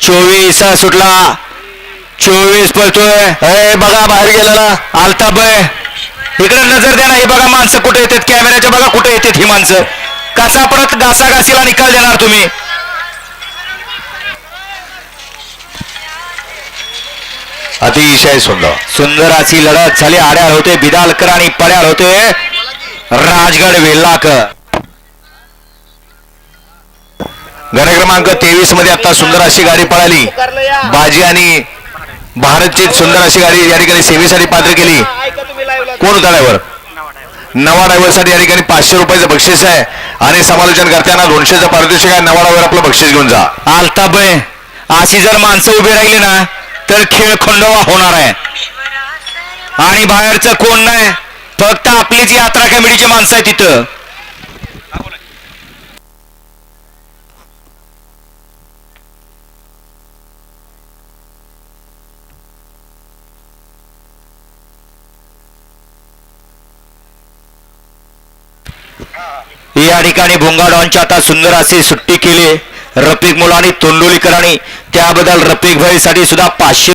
चोवीस सुटला. चोवीस पळतोय. ए बघा बाहेर गेलेला. आलताबय इकडे नजर द्या ना. ही बघा माणसं कुठे येतात. कॅमेऱ्याच्या बघा कुठे येतात ही माणसं. कसा परत घासाघासीला निकाल देणार तुम्ही? अतिशय सुंदर. सुंदर अशी लढत झाली. आड्याळ होते बिदालकर आणि पड्याळ होते. राजगड वेल्लाकर. गण क्रमांक तेवीसमध्ये आता सुंदर अशी गाडी पळाली. बाजी आणि भारतची सुंदर अशी गाडी या ठिकाणी सेवेसाठी पात्र केली. कोण होता ड्रायव्हर नवा ड्रायव्हरसाठी या ठिकाणी पाचशे रुपयाचं बक्षीस आहे. आणि समालोचन करताना दोनशेचं पारितोषिक आहे. नवा ड्रायव्हर आपलं बक्षीस घेऊन जा. आलताबय अशी जर माणसं उभी राहिली ना तर खेळ खंडोबा होणार आहे. आणि बाहेरचं कोण नाही फक्त आपलीच यात्रा कमिटीची माणसं आहे तिथं या ठिकाणी भुंगाडॉनची आता सुंदर अशी सुट्टी केली रफिक मुलांनी तोंडोलीकरांनी त्याबद्दल रफिक भाई साठी सुद्धा पाचशे